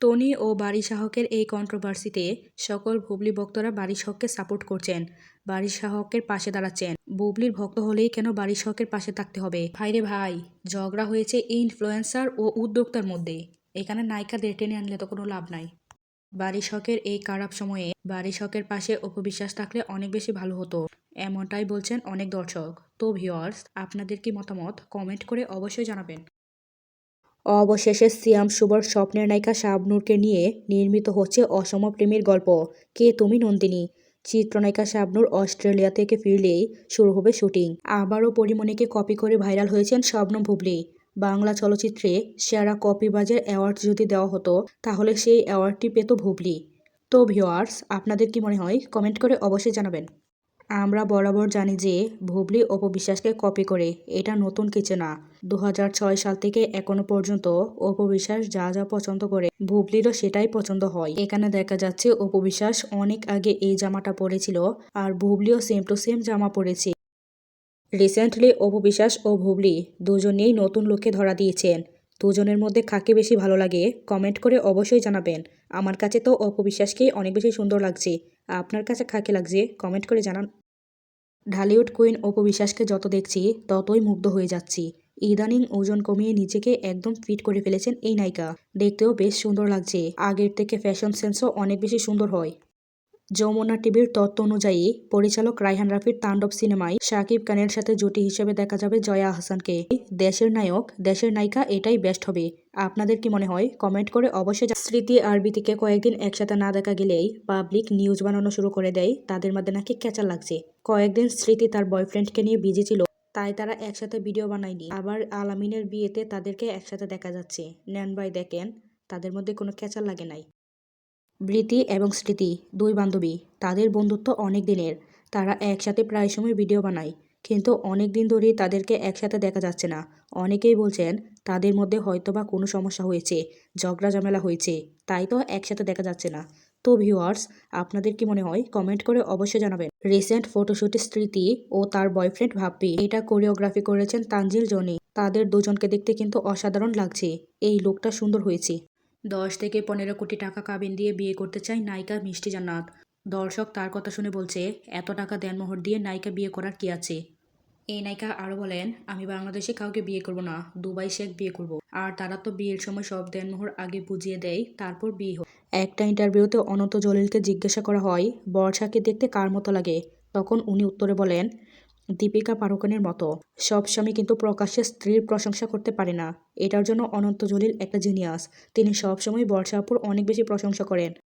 Tony ও বারি শাহকের এই কন্ট্রোভার্সিতে সকল বুবলি ভক্তরা বারি শাহকে সাপোর্ট করছেন। বারি শাহকের পাশে দাঁড়াচ্ছেন। বুবলির ভক্ত হলেই কেন বারি শাহকের পাশে থাকতে হবে? ভাইরে ভাই, ঝগড়া হয়েছে ইনফ্লুয়েন্সার ও উদ্যোক্তার মধ্যে। এখানে নায়িকাদের টেনে আনলে তো কোনো লাভ নাই। বারি শখের এই খারাপ সময়ে বারি শখের পাশে অপবিশ্বাস থাকলে অনেক বেশি ভালো হতো। এমনটাই বলছেন অনেক দর্শক। তো ভিওয়ার্স আপনাদের কি মতামত? কমেন্ট করে অবশ্যই জানাবেন। অবশেষে সিয়াম শুভর স্বপ্নের নায়িকা শাবনূরকে নিয়ে নির্মিত হচ্ছে অসম প্রেমের গল্প। কে তুমি নন্দিনী? চিত্রনায়িকা শাবনূর অস্ট্রেলিয়া থেকে ফিরলেই শুরু হবে শুটিং। আবারও পরিমণিকে কপি করে ভাইরাল হয়েছেন শবনম ভুবলি বাংলা চলচ্চিত্রে সেরা কপিবাজের অ্যাওয়ার্ড যদি দেওয়া হতো, তাহলে সেই অ্যাওয়ার্ডটি পেত ভুবলি তো ভিওয়ার্স আপনাদের কি মনে হয়? কমেন্ট করে অবশ্যই জানাবেন। আমরা বরাবর জানি যে ভুবলি অপবিশ্বাসকে কপি করে, এটা নতুন কিছু না। দু হাজার ছয় সাল থেকে এখনও পর্যন্ত অপবিশ্বাস যা যা পছন্দ করে, ভুবলিরও সেটাই পছন্দ হয়। এখানে দেখা যাচ্ছে অপবিশ্বাস অনেক আগে এই জামাটা পরেছিল আর ভুবলিও সেম টু সেম জামা পরেছে। রিসেন্টলি অপবিশ্বাস ও ভুবলি দুজনেই নতুন লোকে ধরা দিয়েছেন। দুজনের মধ্যে কাকে বেশি ভালো লাগে কমেন্ট করে অবশ্যই জানাবেন। আমার কাছে তো অপবিশ্বাসকেই অনেক বেশি সুন্দর লাগছে। আপনার কাছে কাকে লাগছে কমেন্ট করে জানান। ঢালিউড কুইন অপবিশ্বাসকে যত দেখছি, ততই মুগ্ধ হয়ে যাচ্ছি। ইদানিং ওজন কমিয়ে নিজেকে একদম ফিট করে ফেলেছেন এই নায়িকা। দেখতেও বেশ সুন্দর লাগছে। আগের থেকে ফ্যাশন সেন্সও অনেক বেশি সুন্দর হয়। যমুনা টিভির তত্ত্ব অনুযায়ী, পরিচালক রায়হান রাফির তাণ্ডব সিনেমায় শাকিব খানের সাথে জুটি হিসেবে দেখা যাবে জয়া আহসানকে দেশের নায়ক, দেশের নায়িকা এটাই বেস্ট হবে। আপনাদের কি মনে হয়? কমেন্ট করে অবশ্যই স্মৃতি আর বিতিকে কয়েকদিন একসাথে না দেখা গেলেই পাবলিক নিউজ বানানো শুরু করে দেয়। তাদের মধ্যে নাকি ক্যাচার লাগছে। কয়েকদিন স্মৃতি তার বয়ফ্রেন্ডকে নিয়ে বিজি ছিল, তাই তারা একসাথে ভিডিও বানায়নি। আবার আলামিনের বিয়েতে তাদেরকে একসাথে দেখা যাচ্ছে। নেন ভাই, দেখেন, তাদের মধ্যে কোনো ক্যাচার লাগে নাই। বৃতি এবং স্মৃতি, দুই বান্ধবী। তাদের বন্ধুত্ব অনেক দিনের। তারা একসাথে প্রায় সময় ভিডিও বানায়, কিন্তু অনেক দিন ধরেই তাদেরকে একসাথে দেখা যাচ্ছে না। অনেকেই বলছেন, তাদের মধ্যে হয়তোবা কোনো সমস্যা হয়েছে, ঝগড়া ঝামেলা হয়েছে, তাই তো একসাথে দেখা যাচ্ছে না। তো ভিউয়ার্স আপনাদের কি মনে হয়? কমেন্ট করে অবশ্যই জানাবেন। রিসেন্ট ফটোশুটে স্মৃতি ও তার বয়ফ্রেন্ড ভাপ্পি এটা কোরিওগ্রাফি করেছেন তানজিল জনি। তাদের দুজনকে দেখতে কিন্তু অসাধারণ লাগছে। এই লোকটা সুন্দর হয়েছে। দশ থেকে পনেরো কোটি টাকা কাবিন দিয়ে বিয়ে করতে চায় নায়িকা মিষ্টি জান্নাত। দর্শক তার কথা শুনে বলছে, এত টাকা দেনমোহর দিয়ে নায়িকা বিয়ে করার কি আছে? এই নায়িকা আরও বলেন, আমি বাংলাদেশে কাউকে বিয়ে করব না, দুবাই শেখ বিয়ে করব। আর তারা তো বিয়ের সময় সব দেনমোহর আগে বুঝিয়ে দেয়, তারপর বিয়ে হয় একটা ইন্টারভিউতে অনন্ত জলিলকে জিজ্ঞাসা করা হয়, বর্ষাকে দেখতে কার মতো লাগে? তখন উনি উত্তরে বলেন দীপিকা পাড়ুকোনের মতো। সব স্বামী কিন্তু প্রকাশ্যে স্ত্রীর প্রশংসা করতে পারে না। এটার জন্য অনন্ত জলিল একটা জিনিয়াস তিনি সবসময় বর্ষাপুর অনেক বেশি প্রশংসা করেন।